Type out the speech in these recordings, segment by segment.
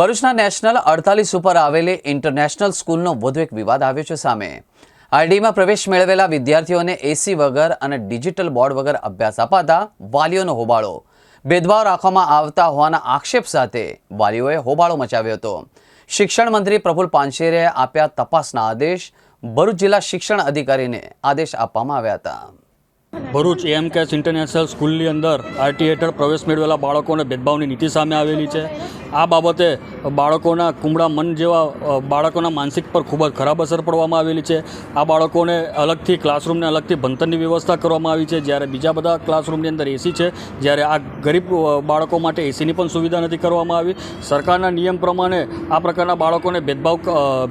ભરૂચના નેશનલ અડતાલીસ ઉપર આવેલી ઇન્ટરનેશનલ સ્કૂલનો વધુ એક વિવાદ આવ્યો છે સામે. આરડીમાં પ્રવેશ મેળવેલા વિદ્યાર્થીઓને એસી વગર અને ડિજિટલ બોર્ડ વગર અભ્યાસ અપાતા વાલીઓનો હોબાળો. ભેદભાવ રાખવામાં આવતા હોવાના આક્ષેપ સાથે વાલીઓએ હોબાળો મચાવ્યો હતો. શિક્ષણ મંત્રી પ્રફુલ પાનશેરે આપ્યા તપાસના આદેશ. ભરૂચ જિલ્લા શિક્ષણ અધિકારીને આદેશ આપવામાં આવ્યા હતા. ભરૂચ એમ કેસ ઇન્ટરનેશનલ સ્કૂલની અંદર આરટી હેઠળ પ્રવેશ મેળવેલા બાળકોને ભેદભાવની નીતિ સામે આવેલી છે. આ બાબતે બાળકોના કુમળા મન જેવા બાળકોના માનસિક પર ખૂબ જ ખરાબ અસર પડવામાં આવેલી છે. આ બાળકોને અલગથી ક્લાસરૂમને અલગથી ભણતરની વ્યવસ્થા કરવામાં આવી છે. જ્યારે બીજા બધા ક્લાસરૂમની અંદર એસી છે, જ્યારે આ ગરીબ બાળકો માટે એસીની પણ સુવિધા નથી કરવામાં આવી. સરકારના નિયમ પ્રમાણે આ પ્રકારના બાળકોને ભેદભાવ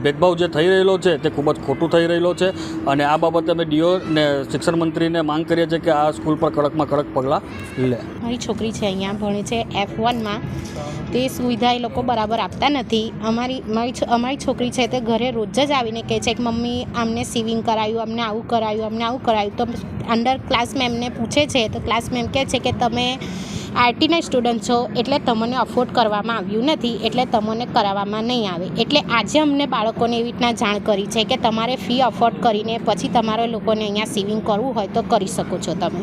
ભેદભાવ જે થઈ રહેલો છે, તે ખૂબ જ ખોટું થઈ રહેલો છે. અને આ બાબતે અમે ડીઓ ને શિક્ષણ મંત્રીને માંગ કરીએ છીએ કે આ સ્કૂલ પર કડકમાં કડક પગલાં લે. મારી છોકરી છે, અહીંયા ભણે છે એફ વનમાં તે સુવિધા એ લોકો બરાબર આપતા નથી. અમારી, મારી અમારી છોકરી છે તે ઘરે રોજ જ આવીને કહે છે કે, મમ્મી અમને સિવિંગ કરાયું અમને આવું કરાયું અમને આવું કરાયું. તો અંડર ક્લાસ મેમને પૂછે છે, તો ક્લાસ મેમ કહે છે કે, તમે આરટીના સ્ટુડન્ટ છો એટલે તમને અફોર્ડ કરવામાં આવ્યું નથી, એટલે તમને કરાવવામાં નહીં આવે. એટલે આજે અમને બાળકોને એવી રીતના જાણ કરી છે કે તમારે ફી અફોર્ડ કરીને પછી તમારે લોકોને અહીંયા સિવિંગ કરવું હોય તો કરી શકો છો તમે.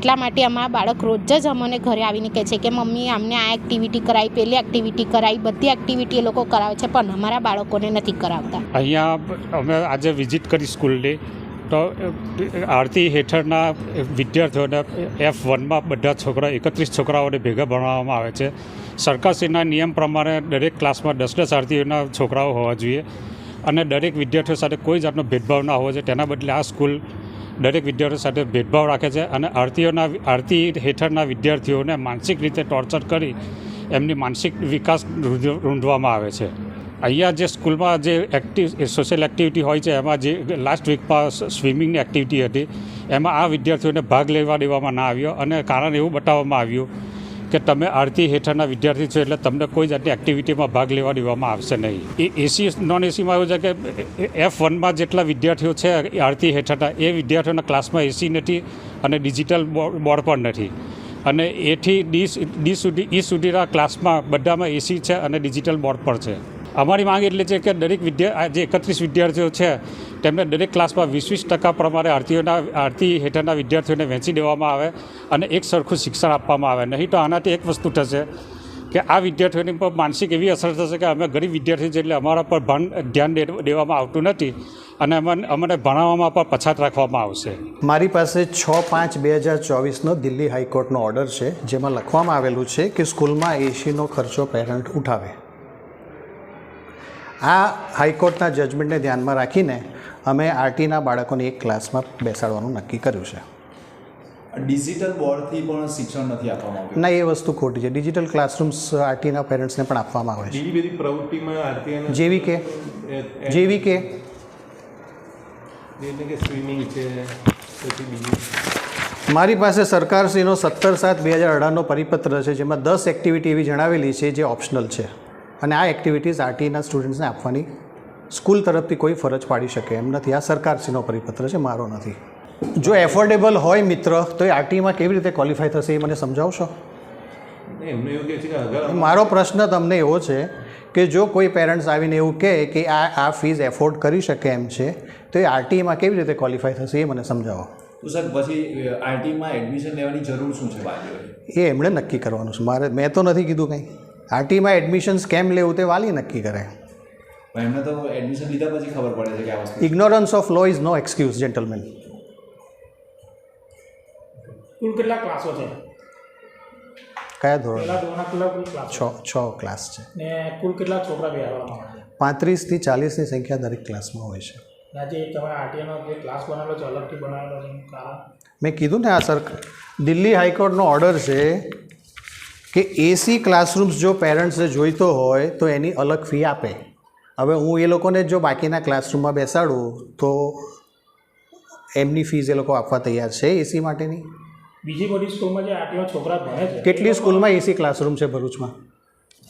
એટલા માટે અમારા બાળક રોજ જ અમને ઘરે આવીને કહે છે કે, મમ્મી, અમને આ એક્ટિવિટી કરાવી, પેલી એક્ટિવિટી કરાવી, બધી એક્ટિવિટી એ લોકો કરાવે છે, પણ અમારા બાળકોને નથી કરાવતા. અહીંયા અમે આજે વિઝિટ કરી સ્કૂલની તો, આરતી હેઠળના વિદ્યાર્થીઓને એફ વનમાં બધા છોકરા, એકત્રીસ છોકરાઓને ભેગા ભણાવવામાં આવે છે. સરકારશ્રીના નિયમ પ્રમાણે દરેક ક્લાસમાં દસ દસ આરતીઓના છોકરાઓ હોવા જોઈએ અને દરેક વિદ્યાર્થીઓ સાથે કોઈ જાતનો ભેદભાવ ના હોવો જોઈએ. તેના બદલે આ સ્કૂલ દરેક વિદ્યાર્થીઓ સાથે ભેદભાવ રાખે છે અને આરતીઓના, આરતી હેઠળના વિદ્યાર્થીઓને માનસિક રીતે ટોર્ચર કરી એમની માનસિક વિકાસ રૂંધવામાં આવે છે. અહીંયા જે સ્કૂલમાં જે એક્ટિવ સોશિયલ એક્ટિવિટી હોય છે, એમાં જે લાસ્ટ વીકમાં સ્વિમિંગની એક્ટિવિટી હતી, એમાં આ વિદ્યાર્થીઓને ભાગ લેવા દેવામાં ના આવ્યો અને કારણ એવું બતાવવામાં આવ્યું કે તમે આરતી હેઠળના વિદ્યાર્થી છો એટલે તમને કોઈ જાતની એક્ટિવિટીમાં ભાગ લેવા દેવામાં આવશે નહીં. એ એસી નોન એસીમાં એવું છે કે એફ વનમાં જેટલા વિદ્યાર્થીઓ છે આરતી હેઠળના, એ વિદ્યાર્થીઓના ક્લાસમાં એસી નથી અને ડિજિટલ બોર્ડ પણ નથી. અને એથી ડી ડી સુધી, ઈ સુધીના ક્લાસમાં બધામાં એસી છે અને ડિજિટલ બોર્ડ પણ છે. અમારી માંગ એટલે છે કે દરેક વિદ્યા જે એકત્રીસ વિદ્યાર્થીઓ છે, તેમને દરેક ક્લાસમાં વીસ વીસ ટકા પ્રમાણે આરતીઓના, આરતી હેઠળના વિદ્યાર્થીઓને વહેંચી દેવામાં આવે અને એક સરખું શિક્ષણ આપવામાં આવે. નહીં તો આનાથી એક વસ્તુ થશે કે આ વિદ્યાર્થીઓની પર માનસિક એવી અસર થશે કે અમે ગરીબ વિદ્યાર્થી છે એટલે અમારા પર ભાન, ધ્યાન દેવામાં આવતું નથી અને અમને અમને ભણાવવામાં પણ પછાત રાખવામાં આવશે. મારી પાસે છ પાંચ બે હજાર ચોવીસનો દિલ્હી હાઈકોર્ટનો ઓર્ડર છે, જેમાં લખવામાં આવેલું છે કે સ્કૂલમાં એસીનો ખર્ચો પેરેન્ટ ઉઠાવે. આ હાઈકોર્ટના જજમેન્ટને ધ્યાનમાં રાખીને અમે આરટીના બાળકોને એક ક્લાસમાં બેસાડવાનું નક્કી કર્યું છે. ડિજિટલ બોર્ડથી પણ શિક્ષણ નથી આપવામાં આવ્યું? ના એ વસ્તુ ખોટી છે. ડિજિટલ ક્લાસરૂમ્સ આરટીના પેરેન્ટ્સને પણ આપવામાં આવે છે. બીજી બધી પ્રવૃત્તિમાં આરતી જેવી કે? જેવી કે? એટલે કે સ્વિમિંગ છે પછી બીજી. મારી પાસે સરકારશ્રીનો સત્તર સાત બે હજાર અઢારનો પરિપત્ર છે જેમાં દસ એક્ટિવિટી એવી જણાવેલી છે જે ઓપ્શનલ છે. અને આ એક્ટિવિટીઝ આરટીના સ્ટુડન્ટ્સને આપવાની સ્કૂલ તરફથી કોઈ ફરજ પાડી શકે એમ નથી. આ સરકારશ્રીનો પરિપત્ર છે મારો નથી. જો એફોર્ડેબલ હોય મિત્ર તો એ આરટીમાં કેવી રીતે ક્વોલિફાય થશે એ મને સમજાવશો? મારો પ્રશ્ન તમને એવો છે કે જો કોઈ પેરેન્ટ્સ આવીને એવું કહે કે આ આ ફીઝ એફોર્ડ કરી શકે એમ છે તો એ આરટીમાં કેવી રીતે ક્વોલિફાય થશે એ મને સમજાવો. તો સર પછી આરટીમાં એડમિશન લેવાની જરૂર શું છે એ એમણે નક્કી કરવાનું છે. મારે મેં તો નથી કીધું કંઈ. આરટીમાં એડમિશન્સ કેમ લેવું તે વાલી નક્કી કરે. એમને તો એડમિશન લીધા પછી ખબર પડે છે કે આ વસ્તુ ignorance of law is no excuse gentleman કુલ કેટલા ક્લાસો છે? કયા ધોરણ? છ છ ક્લાસ છે. ને કુલ કેટલા છોકરા છે? પાંત્રીસથી ચાલીસની સંખ્યા દરેક ક્લાસમાં હોય છે. આજે તમે આરટીઆઈનો જે ક્લાસ બનાવેલો છે અલગથી બનાવેલો છે મેં કીધું ને આ સર દિલ્હી હાઈકોર્ટનો ઓર્ડર છે કે એસી ક્લાસરૂમ્સ જો પેરેન્ટ્સે જોઈતો હોય તો એની અલગ ફી આપે. હવે હું એ લોકોને જો બાકીના ક્લાસરૂમમાં બેસાડું તો એમની ફીઝ એ લોકો આપવા તૈયાર છે એસી માટેની? બીજી બધી સ્કૂલમાં જે આટલા છોકરા ભણે છે. કેટલી સ્કૂલમાં એસી ક્લાસરૂમ છે ભરૂચમાં?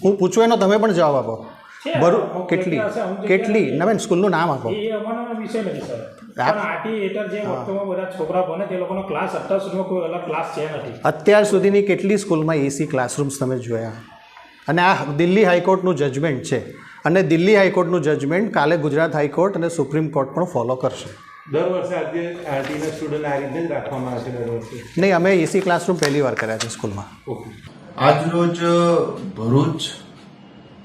હું પૂછું એનો તમે પણ જવાબ આપો. ભરૂચ કેટલી? કેટલી? નથી. ના બેન સ્કૂલનું નામ આપો. એ અમારો વિષય નથી સર પણ આરટી હેઠળ જે વર્તમાં બધા છોકરા ભણે તે લોકોનો ક્લાસ અત્યાર સુધીમાં કોઈ અલગ ક્લાસ છે નથી. અત્યાર સુધીની કેટલી સ્કૂલમાં એસી ક્લાસરૂમ્સ તમે જોયા? અને આ દિલ્હી હાઈકોર્ટનું જજમેન્ટ છે. અને દિલ્હી હાઈકોર્ટનું જજમેન્ટ કાલે ગુજરાત હાઈકોર્ટ અને સુપ્રીમ કોર્ટ પણ ફોલો કરશે. દર વર્ષે આજે આરટીના સ્ટુડન્ટ આ રીતે જ રાખવામાં આવે છે દર વર્ષે? નહીં અમે એસી ક્લાસરૂમ પહેલી વાર કર્યા છે સ્કૂલમાં. ઓકે. આજરોજ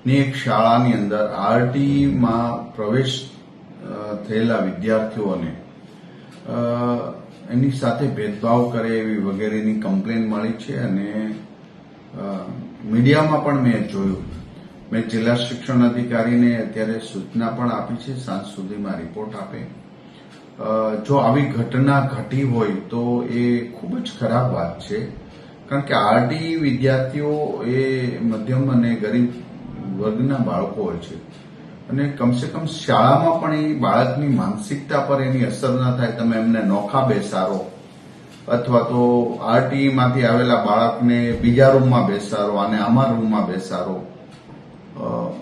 ભરૂચની એક શાળાની અંદર આરટીમાં પ્રવેશ થયેલા વિદ્યાર્થીઓને એની સાથે ભેદભાવ કરે એવી વગેરેની કમ્પ્લેન મળી છે અને મીડિયામાં પણ મેં જોયું. મેં જિલ્લા શિક્ષણ અધિકારીને અત્યારે સૂચના પણ આપી છે, સાંજ સુધીમાં રિપોર્ટ આપે. જો આવી ઘટના ઘટી હોય તો એ ખૂબ જ ખરાબ વાત છે. કારણ કે આરટી વિદ્યાર્થીઓ એ મધ્યમ અને ગરીબ વર્ગના બાળકો હોય છે. અને કમસે કમ શાળામાં પણ એ બાળકની માનસિકતા પર એની અસર ના થાય. તમે એમને નોખા બેસારો અથવા તો આરટીઈમાંથી આવેલા બાળકને બીજા રૂમમાં બેસારો અને આમાં રૂમમાં બેસારો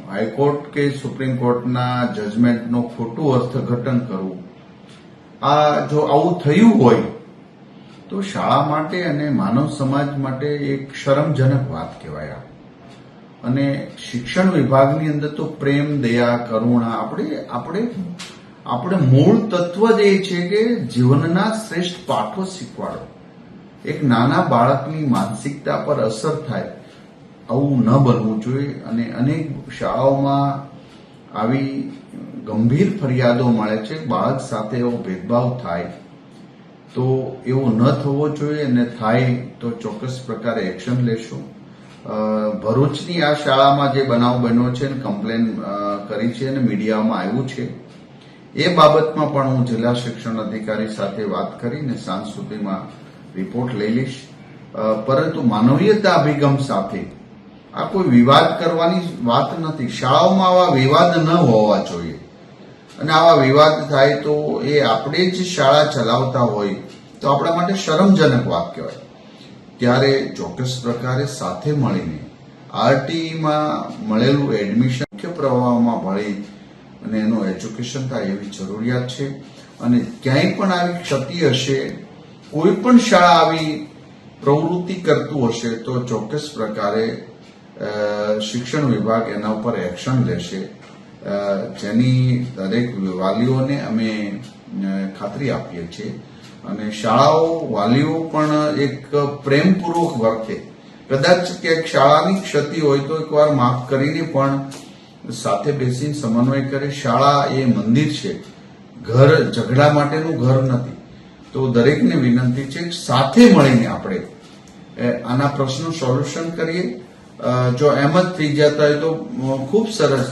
હાઈકોર્ટ કે સુપ્રીમ કોર્ટના જજમેન્ટનું ખોટું અર્થઘટન કરવું. આ જો આવું થયું હોય, તો શાળા માટે અને માનવ સમાજ માટે એક શરમજનક વાત કહેવાય આ. અને શિક્ષણ વિભાગની અંદર તો પ્રેમ, દયા, કરુણા, આપણે આપણે આપણે મૂળ તત્વ જ એ છે કે જીવનના શ્રેષ્ઠ પાઠો શીખવાડો. એક નાના બાળકની માનસિકતા પર અસર થાય, આવું ન બનવું જોઈએ અને અનેક શાળાઓમાં આવી ગંભીર ફરિયાદો મળે છે, બાળક સાથે એવો ભેદભાવ થાય, તો એવો ન થવો જોઈએ અને થાય તો ચોક્કસ પ્રકારે એક્શન લેશું. ભરૂચની આ શાળામાં જે બનાવ બન્યો છે અને કમ્પ્લેન કરી છે અને મીડિયામાં આવ્યું છે, એ બાબતમાં પણ હું જિલ્લા શિક્ષણ અધિકારી સાથે વાત કરીને સાંજ સુધીમાં રિપોર્ટ લઈ લઈશ. પરંતુ માનવીયતા અભિગમ સાથે આ કોઈ વિવાદ કરવાની વાત નથી. શાળાઓમાં આવા વિવાદ ન હોવા જોઈએ. અને આવા વિવાદ થાય તો એ આપણે જ શાળા ચલાવતા હોય તો આપણા માટે શરમજનક વાત કહેવાય. ત્યારે ચોક્કસ પ્રકારે સાથે મળીને આરટીમાં મળેલું એડમિશન મુખ્ય પ્રવાહમાં ભળી અને એનું એજ્યુકેશન થાય એવી જરૂરિયાત છે. અને ક્યાંય પણ આવી ક્ષતિ હશે, કોઈ પણ શાળા આવી પ્રવૃત્તિ કરતું હશે, તો ચોક્કસ પ્રકારે શિક્ષણ વિભાગ એના ઉપર એક્શન લેશે. જેની દરેક વાલીઓને અમે ખાતરી આપીએ છીએ. અને શાળાઓ વાલીઓ પણ એક પ્રેમપૂર્વક વર્તે. કદાચ ક્યાંક શાળાની ક્ષતિ હોય તો એકવાર માફ કરીને પણ સાથે બેસીને સમન્વય કરે. શાળા એ મંદિર છે. ઘર ઝઘડા માટેનું ઘર નથી. તો દરેકને વિનંતી છે સાથે મળીને આપણે આના પ્રશ્નો સોલ્યુશન કરીએ. જો એમ જ થઈ જતા હોય તો ખૂબ સરસ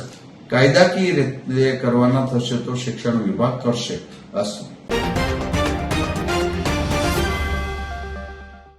કાયદાકીય રીતે કરવાના થશે તો શિક્ષણ વિભાગ કરશે. અસ્તુ